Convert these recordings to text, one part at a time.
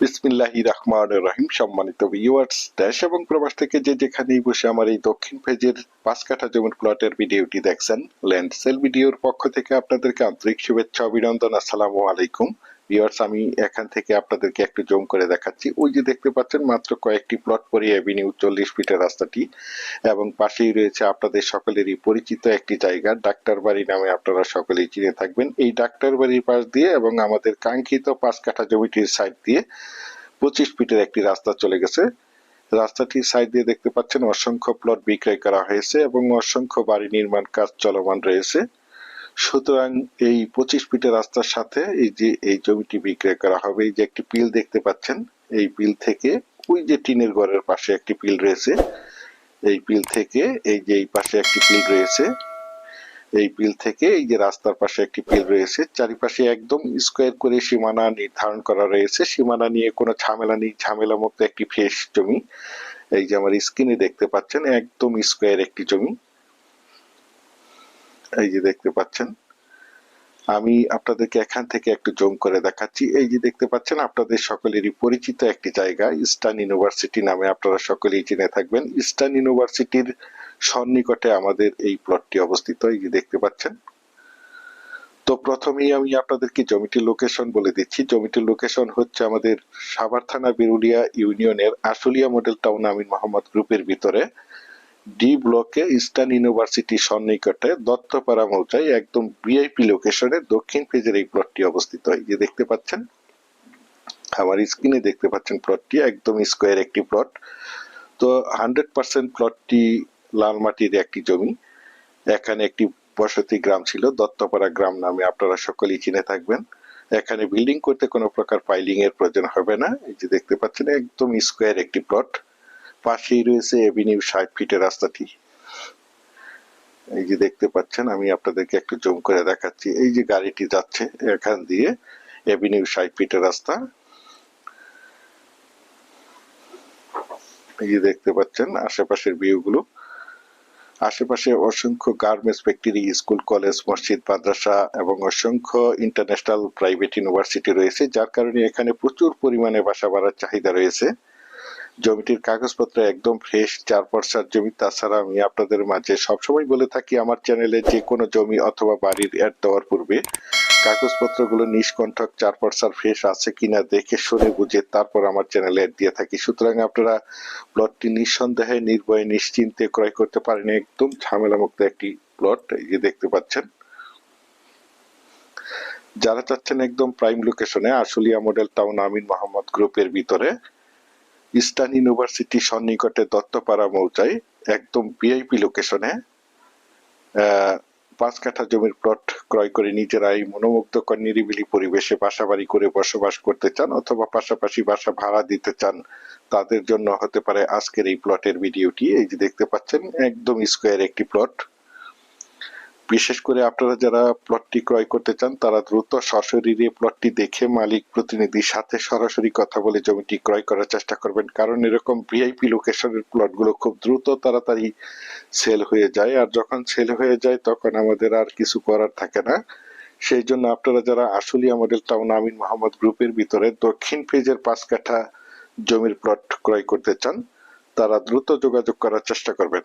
বিসমিল্লাহি রহমান রহিম। সম্মানিত ভিউয়ার্স দেশ এবং প্রবাস থেকে যে যেখানেই বসে আমার এই দক্ষিণ ফেজের পাঁচ কাঠা জমির প্লটের ভিডিওটি দেখছেন ল্যান্ড সেল ভিডিওর পক্ষ থেকে আপনাদেরকে আন্তরিক শুভেচ্ছা, অভিনন্দন, আসসালামু আলাইকুম। ভিউয়ার্স আমি এখান থেকে আপনাদেরকে একটু জুম করে দেখাচ্ছি। ওই যে দেখতে পাচ্ছেন, মাত্র কয়েকটি প্লট পরে এভিনিউ চল্লিশ ফিটের রাস্তাটি এবং পাশেই রয়েছে আপনাদের সকলেরই পরিচিত একটি জায়গা, ডাক্তার বাড়ি নামে আপনারা সকলেই চিনে থাকবেন। এই ডাক্তার বাড়ির পাশ দিয়ে এবং আমাদের কাঙ্ক্ষিত পাঁচ কাঠা জমিটির সাইড দিয়ে পঁচিশ ফিটের একটি রাস্তা চলে গেছে। রাস্তাটির সাইড দিয়ে দেখতে পাচ্ছেন, অসংখ্য প্লট বিক্রয় করা হয়েছে এবং অসংখ্য বাড়ি নির্মাণ কাজ চলমান রয়েছে। সুতরাং এই পঁচিশ ফিটের রাস্তার সাথে এই যে, এই জমিটি বিক্রয় করা হবে, এই যে একটি পিল দেখতে পাচ্ছেন, এই পিল থেকে ওই যে টিনের ঘরের পাশে একটি পিল রয়েছে, এই পিল থেকে এই যে, এই পাশে একটি পিল রয়েছে, এই পিল থেকে এই যে রাস্তার পাশে একটি পিল রয়েছে, চারিপাশে একদম স্কোয়ার করে সীমানা নির্ধারণ করা রয়েছে, সীমানা নিয়ে কোনো ঝামেলা নেই ঝামেলা মুক্ত একটি ফ্রেশ জমি, এই যে আমার স্ক্রিনে দেখতে পাচ্ছেন, একদম স্কোয়ার একটি জমি। এই যে দেখতে পাচ্ছেন, আমি আপনাদেরকে এখান থেকে একটু জুম করে দেখাচ্ছি। এই যে দেখতে পাচ্ছেন, আপনাদের সকলেরই পরিচিত একটি জায়গা, ইস্টার্ন ইউনিভার্সিটি নামে আপনারা সকলেই চিনে থাকবেন। ইস্টার্ন ইউনিভার্সিটির সন্নিকটে আমাদের এই প্লটটি অবস্থিত, এই যে দেখতে পাচ্ছেন। তো প্রথমেই আমি আপনাদেরকে জমিটির লোকেশন বলে দিচ্ছি। জমিটির লোকেশন হচ্ছে আমাদের সাভার থানা বিরুলিয়া ইউনিয়নের আশুলিয়া মডেল টাউন আমিন মোহাম্মদ গ্রুপের ভিতরে। ডি ব্লকে ইস্টার্ন ইউনিভার্সিটি সন্নিকটে দত্তপাড়া মৌজায় একদম ভিআইপি লোকেশনে দক্ষিণ পেজের এই প্লটটি অবস্থিত। এই যে দেখতে পাচ্ছেন, আমার স্ক্রিনে দেখতে পাচ্ছেন প্লটটি একদম স্কোয়ার একটি প্লট তো হান্ড্রেড পার্সেন্ট প্লটটি লাল মাটির একটি জমি। এখানে একটি বসতি গ্রাম ছিল, দত্তপাড়া গ্রাম নামে আপনারা সকলেই চিনে থাকবেন। এখানে বিল্ডিং করতে কোনো প্রকার পাইলিং এর প্রয়োজন হবে না। এই যে দেখতে পাচ্ছেন, একদম স্কোয়ার একটি প্লট পাশেই রয়েছে এভিনিউ ষাট ফিটের রাস্তাটি। এই যে দেখতে পাচ্ছেন, আমি আপনাদেরকে একটু জুম করে দেখাচ্ছি। এই যে গাড়িটি যাচ্ছে এখান দিয়ে এভিনিউ ষাট ফিটের রাস্তা। এই যে দেখতে পাচ্ছেন, আশেপাশের ভিউ গুলো। আশেপাশে অসংখ্য গার্মেন্টস ফ্যাক্টরি স্কুল কলেজ মসজিদ, মাদ্রাসা এবং অসংখ্য ইন্টারন্যাশনাল প্রাইভেট ইউনিভার্সিটি রয়েছে, যার কারণে এখানে প্রচুর পরিমাণে বাসা বাড়ার চাহিদা রয়েছে। জমিটির কাগজপত্র একদম ফ্রেশ চার পর্সার জমি। তাছাড়া আমি আপনাদের মাঝে সবসময় বলে থাকি, আমার চ্যানেলে যে কোনো জমি অথবা বাড়ির অ্যাড দেওয়ার পূর্বে কাগজপত্রগুলো নিষ্কণ্ঠক চার পর্সার ফ্রেশ আছে কিনা দেখে শুনে বুঝে তারপর আমার চ্যানেলে অ্যাড দিয়ে থাকি। সুতরাং আপনারা প্লটটি নিঃসন্দেহে, নির্ভয়ে, নিশ্চিন্তে ক্রয় করতে পারেন। একদম ঝামেলা মুক্ত একটি প্লট এই যে দেখতে পাচ্ছেন। যারা চাচ্ছেন একদম প্রাইম লোকেশনে আশুলিয়া মডেল টাউন আমিন মোহাম্মদ গ্রুপের ভিতরে ইস্টার্ন ইউনিভার্সিটি সন্নিকটে দত্তপাড়া মৌজায় একদম ভিআইপি লোকেশনে পাঁচ কাঠা জমির প্লট ক্রয় করে নিজেরাই মনোমুগ্ধকর, নিরিবিলি পরিবেশে বাসা বাড়ি করে বসবাস করতে চান অথবা পাশাপাশি বাসা ভাড়া দিতে চান, তাদের জন্য হতে পারে আজকের এই প্লটের ভিডিওটি এই যে দেখতে পাচ্ছেন, একদম স্কোয়ার একটি প্লট বিশেষ করে আপনারা যারা প্লটটি ক্রয় করতে চান, তারা দ্রুত সশরীরে প্লটটি দেখে মালিক প্রতিনিধির সাথে সরাসরি কথা বলে জমিটি ক্রয় করার চেষ্টা করবেন। কারণ এরকম ভিআইপি লোকেশনের প্লটগুলো খুব দ্রুত তাড়াতাড়ি সেল হয়ে যায়। আর যখন সেল হয়ে যায়, তখন আমাদের আর কিছু করার থাকে না। সেই জন্য আপনারা যারা আশুলিয়া মডেল টাউন আমিন মোহাম্মদ গ্রুপের ভিতরে দক্ষিণ পেজের পাঁচ কাঠা জমির প্লট ক্রয় করতে চান, তারা দ্রুত যোগাযোগ করার চেষ্টা করবেন।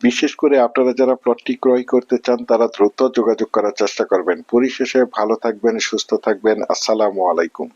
বিশেষ করে আপনারা যারা প্লটটি ক্রয় করতে চান, তারা দ্রুত যোগাযোগ করার চেষ্টা করবেন। পরিশেষে ভালো থাকবেন, সুস্থ থাকবেন। আসসালামু আলাইকুম।